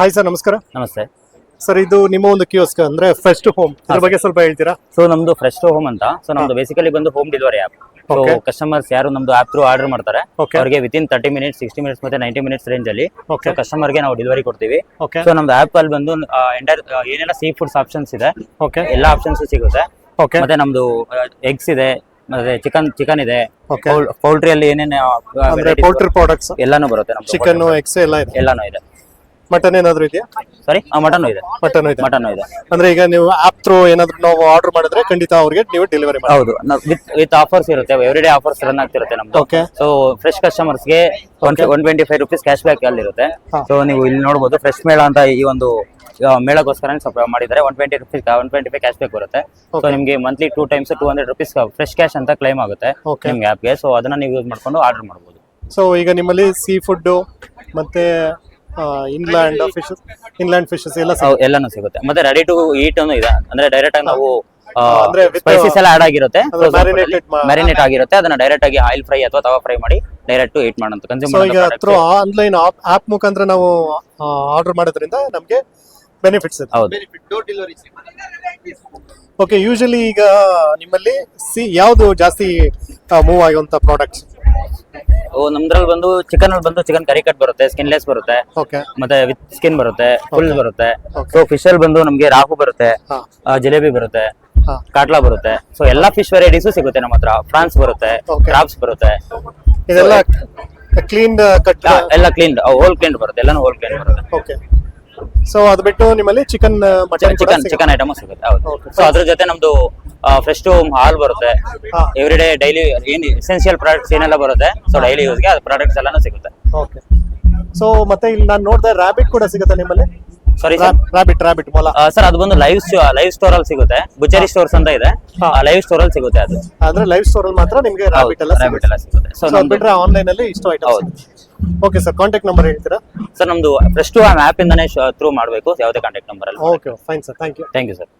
Hi sir ನಮಸ್ಕಾರ. ನಮಸ್ತೆ. Sir ಇದು ನಿಮ್ಮ ಒಂದು ಕಿಯೋಸ್ಕ್ ಅಂದ್ರೆ ಫಸ್ಟ್ ಹೋಮ್ ಅದ್ರ ಬಗ್ಗೆ ಸ್ವಲ್ಪ ಹೇಳ್ತೀರಾ? ಸೊ ನಮ್ದು ಫ್ರೆಶ್ ಹೋಮ್ ಅಂತ. ಸೊ ನಮ್ದು ಬೇಸಿಕಲಿ ಬಂದು home delivery app so customers ಯಾರು ನಮ್ದು ಆಪ್ ತ್ರೂ ಆರ್ಡರ್ ಮಾಡ್ತಾರೆ ಅವರಿಗೆ within thirty minutes sixty minutes ಮತ್ತೆ ನೈಂಟಿ ಮಿನಿಟ್ಸ್ ರೇಂಜ್ ಅಲ್ಲಿ ಕಸ್ಟಮರ್ ಕಸ್ಟಮರ್ಗೆ ನಾವು ಡೆಲಿವರಿ ಕೊಡ್ತೀವಿ. ಸೊ ನಮ್ದು ಆಪ್ ಅಲ್ಲಿ ಬಂದು ಎಂಟೈರ್ ಏನೆಲ್ಲ ಸೀ ಫುಡ್ಸ್ ಆಪ್ಷನ್ಸ್ ಇದೆ ಎಲ್ಲ ಆಪ್ಷನ್ಸ್ ಸಿಗುತ್ತೆ. ಮತ್ತೆ ನಮ್ದು ಎಗ್ಸ್ ಇದೆ ಮತ್ತೆ ಚಿಕನ್ ಚಿಕನ್ ಇದೆ ಪೌಲ್ಟ್ರಿ ಅಲ್ಲಿ ಏನೇನು ಪೌಲ್ಟ್ರಿ ಪ್ರಾಡಕ್ಟ್ಸ್ ಎಲ್ಲಾನು ಬರುತ್ತೆ ಚಿಕನ್ ಎಗ್ಸ್ ಎಲ್ಲ ಎಲ್ಲಾನು ಇದೆ. ಮಟನ್ ಏನಾದ್ರು ಇದೆಯಾ? ಸಾರಿ ಮಟನ್ ಇದೆ. ಮಟನ್ ಇದೆ. ಮಟನ್ ಇದೆ. ಅಂದ್ರೆ ಈಗ ನೀವು ಆಪ್ ಥ್ರೂ ಏನಾದ್ರು ನಾವು ಆರ್ಡರ್ ಮಾಡಿದ್ರೆ ಖಂಡಿತ ಅವ್ರಿಗೆ ನೀವು ಡೆಲಿವರಿ ಮಾಡಿ ಹೌದು. ವಿತ್ ವಿತ್ ಆಫರ್ಸ್ ಇರುತ್ತೆ. ಎವ್ರಿ ಡೇ ಆಫರ್ಸ್ ರನ್ ಆಗ್ತಿರುತ್ತೆ ನಮ್ದು. Okay so fresh ಕಸ್ಟಮರ್ಸ್ಗೆ one twenty five rupees cash back ಅಲ್ಲಿ ಇರುತ್ತೆ. ಸೊ ನೀವು ಇಲ್ಲಿ ನೋಡಬಹುದು ಫ್ರೆಶ್ ಮೇಳ ಅಂತ ಈ ಒಂದು ಮೇಳಕ್ಕೋಸ್ಕರ ಮೇಳಗೋಸ್ಕರ ಸ್ವಲ್ಪ ಮಾಡಿದ್ದಾರೆ. One twenty rupees one twenty five cash back ಬರುತ್ತೆ. ಸೊ. ನಿಮಗೆ monthly two times two hundred rupees fresh cash ಅಂತ ಕ್ಲೈಮ್ ಆಗುತ್ತೆ. ನಿಮ್ಗೆ ಆಪ್ಗೆ ಸೊ ಅದನ್ನ ನೀವು ಯೂಸ್ ಮಾಡ್ಕೊಂಡು ಆರ್ಡರ್ ಮಾಡಬಹುದು ಸೊ ಈಗ ನಿಮ್ಮಲ್ಲಿ ಸೀ ಫುಡ್ ಮತ್ತೆ ಇನ್ಲ್ಯಾಂಡ್ ಫಿಶಸ್ ಇನ್ಲ್ಯಾಂಡ್ ಫಿಶಸ್ ಎಲ್ಲ ಸಿಗುತ್ತೆ. ಎಲ್ಲಾನು ಸಿಗುತ್ತೆ. ಮತ್ತೆ ರೆಡಿ ಟು ಈಟ್ ಅನ್ನು ಇದೆ ಅಂದ್ರೆ ಡೈರೆಕ್ಟ್ ಆಗಿ ನಾವು ಅಂದ್ರೆ with- ಸ್ಪೈಸಸ್ ಎಲ್ಲ ಆಡ್ ಆಗಿರುತ್ತೆ. ಅಂದ್ರೆ marinated ಮಾ- ಮ್ಯಾರಿನೇಟ್ ಆಗಿರುತ್ತೆ. ಅದನ್ನ ಡೈರೆಕ್ಟ್ ಆಗಿ ಆಯಿಲ್ ಫ್ರೈ ಅಥವಾ ತವಾ ಫ್ರೈ ಮಾಡಿ ಡೈರೆಕ್ಟ್ ಟು ಈಟ್ ಮಾಡೋಂಥ ಕನ್ಸ್ಯೂಮ್ ಸೊ ಈಗ ಥ್ರೂ ಆನ್ಲೈನ್ ಆಪ್ ಮುಖಾಂತರ ನಾವು ಆರ್ಡರ್ ಮಾಡೋದ್ರಿಂದ ನಮಗೆ ಬೆನಿಫಿಟ್ಸ್ ಇದೆ ಹೌದು. ಓಕೆ ಯೂಶಲಿ ಈಗ ನಿಮ್ಮಲ್ಲಿ ಸಿ ಯಾವುದು ಜಾಸ್ತಿ ಮೂವ್ ಆಗುವಂತ ಪ್ರಾಡಕ್ಟ್ಸ್ ನಮ್ದ್ರಲ್ಲಿ ಬಂದು ಚಿಕನ್ ಅಲ್ಲಿ ಬಂದು ಚಿಕನ್ ಕರಿ ಕಟ್ ಬರುತ್ತೆ ಸ್ಕಿನ್ಲೆಸ್ ಬರುತ್ತೆ. ಓಕೆ ಮತ್ತೆ ವಿತ್ ಸ್ಕಿನ್ ಬರುತ್ತೆ ಫುಲ್ ಬರುತ್ತೆ. ಸೊ ಫಿಶ್ ಅಲ್ಲಿ ಬಂದು ನಮ್ಗೆ ರಾಹು ಬರುತ್ತೆ ಜಿಲೇಬಿ ಬರುತ್ತೆ ಕಾಟ್ಲಾ ಬರುತ್ತೆ. ಸೊ ಎಲ್ಲಾ ಫಿಶ್ ವೆರೈಟೀಸು ಸಿಗುತ್ತೆ ನಮ್ಮ ಹತ್ರ. ಫ್ರಾನ್ಸ್ ಬರುತ್ತೆ ಕ್ರಾಪ್ಸ್ ಬರುತ್ತೆ. ಇದೆಲ್ಲ ಕ್ಲೀನ್ ಕಟ್ ಆ, ಎಲ್ಲ ಕ್ಲೀನ್ ಹೋಲ್ ಕ್ಲೀನ್ ಬರುತ್ತೆ ಎಲ್ಲಾನು ಹೋಲ್ ಕ್ಲೀನ್ ಬರುತ್ತೆ. ಓಕೆ ಸೊ ಅದ್ ಬಿಟ್ಟು ನಿಮ್ಮಲ್ಲಿ chicken mutton chicken chicken item ಸಿಗುತ್ತೆ. ಹೌದು. ಸೊ ಅದ್ರ ಜೊತೆ ನಮ್ದು ಫ್ರೆಶ್ ಹಾಲ್ ಬರುತ್ತೆ. ಎವ್ರಿ ಡೇ ಡೈಲಿ ಏನ್ ಎಸೆನ್ಷಿಯಲ್ ಪ್ರಾಡಕ್ಟ್ಸ್ ಏನೆಲ್ಲ ಬರುತ್ತೆ ಸೊ ಡೈಲಿ ಯೂಸ್ಗೆ ಅದು ಪ್ರಾಡಕ್ಟ್ಸ್ ಎಲ್ಲಾನು ಸಿಗುತ್ತೆ. ಓಕೆ ಸೊ ಮತ್ತೆ ಇಲ್ಲಿ ನಾನು ನೋಡಿದೆ ರಾಬಿಟ್ ಕೂಡ ಸಿಗುತ್ತೆ ನಿಮ್ಮಲ್ಲಿ? ಸಾರಿ ಸರ್ ರಾಬಿಟ್ ರಾಬಿಟ್ ಮೊಲ. ಸರ್ ಅದು ಬಂದು ಲೈವ್ ಲೈವ್ ಸ್ಟೋರ್ ಅಲ್ಲಿ ಸಿಗುತ್ತೆ. ಬುಚರಿ ಸ್ಟೋರ್ಸ್ ಅಂತ ಇದೆ. ಲೈವ್ ಸ್ಟೋರ್ ಅಲ್ಲಿ ಸಿಗುತ್ತೆ ಅದು. ಅಂದ್ರೆ ಲೈವ್ ಸ್ಟೋರ್ ಅಲ್ಲಿ ಮಾತ್ರ ನಿಮಗೆ ರಾಬಿಟ್ ಎಲ್ಲ ರಾಬಿಟ್ ಎಲ್ಲ ಸಿಗುತ್ತೆ. ಸೊ ಅದು ಬಿಟ್ರೆ ಆನ್ಲೈನ್ ಅಲ್ಲಿ ಇಷ್ಟು ಐಟಮ್ ಹೌದು. ಓಕೆ ಸರ್ ಕಾಂಟ್ಯಾಕ್ಟ್ ನಂಬರ್ ಹೇಳ್ತೀರಾ? ಸರ್ ನಮ್ದು ಫ್ರೆಶ್ ಟು ಆಪ್ ಇಂದಾನೆ ಥ್ರೂ ಮಾಡಬೇಕು. ಯಾವುದೇ ಕಾಂಟ್ಯಾಕ್ಟ್ ನಂಬರ್ ಅಲ್ಲಿ okay fine sir thank you thank you sir